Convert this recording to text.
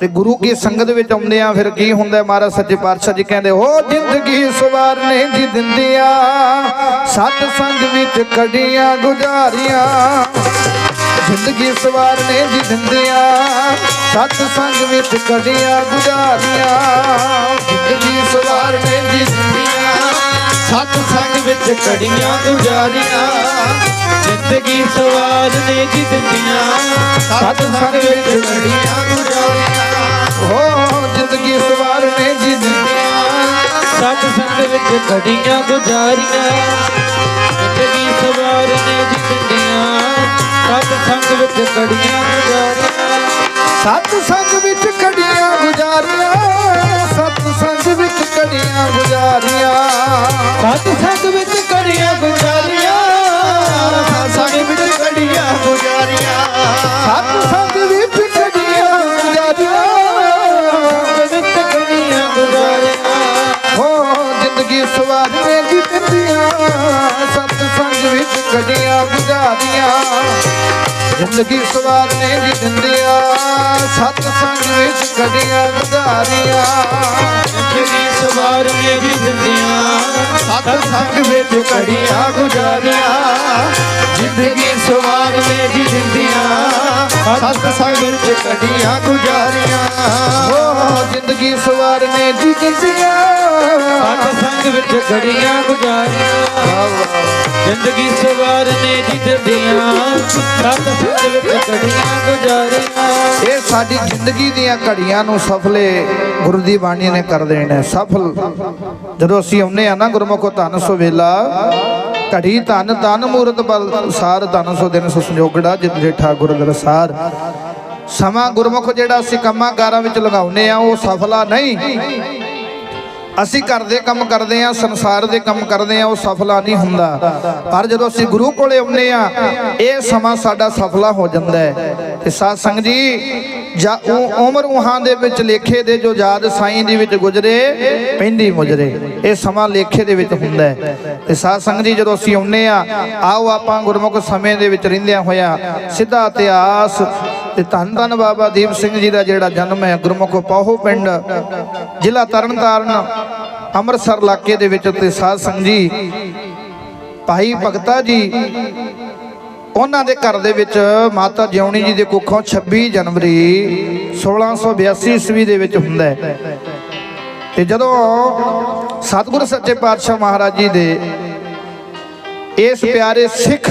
ਤੇ ਗੁਰੂ ਕੀ ਸੰਗਤ ਵਿੱਚ ਆਉਂਦੇ ਆ, ਫਿਰ ਕੀ ਹੁੰਦਾ ਮਹਾਰਾਜ ਸੱਚੇ ਪਾਤਸ਼ਾਹ ਜੀ ਕਹਿੰਦੇ, ਹੋ ਜ਼ਿੰਦਗੀ ਸਵਾਰਨੇ ਜੀ ਦਿੰਦੀਆਂ, ਸਤ ਸੰਗ ਵਿੱਚ ਕੜੀਆਂ ਗੁਜ਼ਾਰੀਆਂ। ਜ਼ਿੰਦਗੀ ਸਵਾਰਨੇ ਜੀ ਦਿੰਦੀਆਂ, ਸਤ ਸੰਗ ਵਿੱਚ ਕੜੀਆਂ ਗੁਜ਼ਾਰੀਆਂ। ਜ਼ਿੰਦਗੀ ਸਵਾਰਨੇ ਜੀ ਦਿੰਦੀਆਂ, ਸਤ ਸੰਗ ਵਿੱਚ ਕੜੀਆਂ ਗੁਜ਼ਾਰੀਆਂ। ਜ਼ਿੰਦਗੀ ਸਵਾਰ ਨੇ ਜੀ ਦਿੱਤੀਆਂ ਸਤ ਸੰਗ ਵਿੱਚ ਸੰਗ ਵਿੱਚ ਕੜੀਆਂ ਗੁਜ਼ਾਰੀਆਂ। ਜ਼ਿੰਦਗੀ ਸਵਾਰ ਨੇ ਜੀ ਦਿੱਤੀਆਂ ਸਤ ਸੰਗ ਵਿੱਚ ਕੜੀਆਂ ਗੁਜ਼ਾਰੀਆਂ। ਸਤ ਸੰਗ ਵਿੱਚ ਕੜੀਆਂ ਗੁਜ਼ਾਰੀਆਂ ਸਤ ਸੰਗ ਵਿੱਚ ਕੜੀਆਂ ਗੁਜ਼ਾਰੀਆਂ। ਸਤ ਸੰਗ ਵਿੱਚ ਕੜੀਆਂ ਸਵਾਰਨੇ ਦੀ ਪਿੰਦੀਆਂ ਸਤ ਸੰਗ ਵਿੱਚ ਕੜੀਆਂ ਗੁਜ਼ਾਰੀਆਂ। ਜ਼ਿੰਦਗੀ ਸਵਾਰਨੇ ਦੀ ਦਿੰਦੀਆਂ ਸਤ ਸੰਗ ਵਿੱਚ ਕੜੀਆਂ ਗੁਜ਼ਾਰੀਆਂ ਜ਼ਿੰਦਗੀ ਸਵਾਰ ਨੇ ਵੀ ਦਿੰਦੀਆਂ ਸਤ ਸੰਗ ਵਿੱਚ ਕੜੀਆਂ ਗੁਜ਼ਾਰੀਆਂ। ਜ਼ਿੰਦਗੀ ਸਵਾਰ ਨੇ ਵੀ ਦਿੰਦੀਆਂ ਸਤ ਸੰਗ ਵਿੱਚ ਕੜੀਆਂ ਗੁਜ਼ਾਰੀਆਂ ਹੋ ਜ਼ਿੰਦਗੀ ਸਵਾਰਨੇ ਦੀ ਦਿੰਦੀਆਂ। ਸਤ ਸੰਗ ਵਿੱਚ ਕੜੀਆਂ ਗੁਜ਼ਾਰੀਆਂ ਜ਼ਿੰਦਗੀ ਸਵਾਰ ਨੇ ਜੀ ਸਤ ਸੰਗ ਵਿੱਚ ਕੜੀਆਂ ਗੁਜ਼ਾਰੀਆਂ ਇਹ ਸਾਡੀ ਜ਼ਿੰਦਗੀ ਦੀਆਂ ਘੜੀਆਂ ਨੂੰ ਸਫਲੇ ਗੁਰੂ ਦੀ ਬਾਣੀ ਨੇ ਕਰ ਦੇਣਾ। ਸਫਲ ਜਦੋਂ ਅਸੀਂ ਆਉਂਦੇ ਆ ਨਾ ਗੁਰਮੁਖੋ ਧੰਨ ਸੋ ਵੇਲਾ। ਘੜੀ ਧਨ ਧੰਨ ਮੂਰਤ ਬਲ ਸਾਰ ਧੰਨ ਸੋ ਦਿਨ ਸੋ ਸੰਜੋਗੜਾ ਜਿਤ ਜੇਠਾ ਗੁਰ ਦਰਸਾਰ ਸਮਾਂ ਗੁਰਮੁਖ ਜਿਹੜਾ ਅਸੀਂ ਕੰਮਾਂ ਕਾਰਾਂ ਵਿੱਚ ਲਗਾਉਨੇ ਆ ਉਹ ਸਫਲਾ ਨਹੀਂ। ਅਸੀਂ ਘਰ ਦੇ ਕੰਮ ਕਰਦੇ ਆ ਸੰਸਾਰ ਦੇ ਕੰਮ ਕਰਦੇ ਆ ਉਹ ਸਫਲਾ ਨਹੀਂ ਹੁੰਦਾ। ਪਰ ਜਦੋਂ ਅਸੀਂ ਗੁਰੂ ਕੋਲੇ ਆਉਂਦੇ ਆ ਇਹ ਸਮਾਂ ਸਾਡਾ ਸਫਲਾ ਹੋ ਜਾਂਦਾ ਹੈ। ਤੇ ਸਾਧ ਸੰਗ ਜੀ ਜਾਂ ਉਮਰ ਉਹਾਂ ਦੇ ਵਿੱਚ ਲੇਖੇ ਦੇ ਜੋ ਯਾਦ ਸਾਈਂ ਦੀ ਵਿੱਚ ਗੁਜ਼ਰੇ, ਪੈਂਦੀ ਮੁਜਰੇ। ਇਹ ਸਮਾਂ ਲੇਖੇ ਦੇ ਵਿੱਚ ਹੁੰਦਾ ਹੈ। ਤੇ ਸਾਧ ਸੰਗ ਜੀ, ਜਦੋਂ ਅਸੀਂ ਆਉਂਦੇ ਆ ਆਓ ਆਪਾਂ ਗੁਰਮੁਖ ਸਮੇਂ ਦੇ ਵਿੱਚ ਰਹਿੰਦਿਆਂ ਹੋਇਆ ਸਿੱਧਾ ਇਤਿਹਾਸ ਤੇ ਧੰਨ ਧੰਨ ਬਾਬਾ ਦੀਪ ਸਿੰਘ ਜੀ ਦਾ ਜਿਹੜਾ ਜਨਮ ਹੈ, ਗੁਰਮੁਖ ਪਾਹੋ ਪਿੰਡ, ਜ਼ਿਲ੍ਹਾ ਤਰਨਤਾਰਨ, ਅੰਮ੍ਰਿਤਸਰ ਇਲਾਕੇ ਦੇ ਵਿੱਚ ਤੇ ਸਾਧ ਸੰਗ ਜੀ, ਭਾਈ ਭਗਤਾ ਜੀ ਉਹਨਾਂ ਦੇ ਘਰ ਦੇ ਵਿੱਚ ਮਾਤਾ ਜਿਉਣੀ ਜੀ ਦੇ ਕੁੱਖੋਂ 26 ਜਨਵਰੀ 1682 ਈਸਵੀ ਦੇ ਵਿੱਚ ਹੁੰਦਾ ਹੈ। ਤੇ ਜਦੋਂ ਸਤਿਗੁਰ ਸੱਚੇ ਪਾਤਸ਼ਾਹ ਮਹਾਰਾਜ ਜੀ ਦੇ ਇਸ ਪਿਆਰੇ ਸਿੱਖ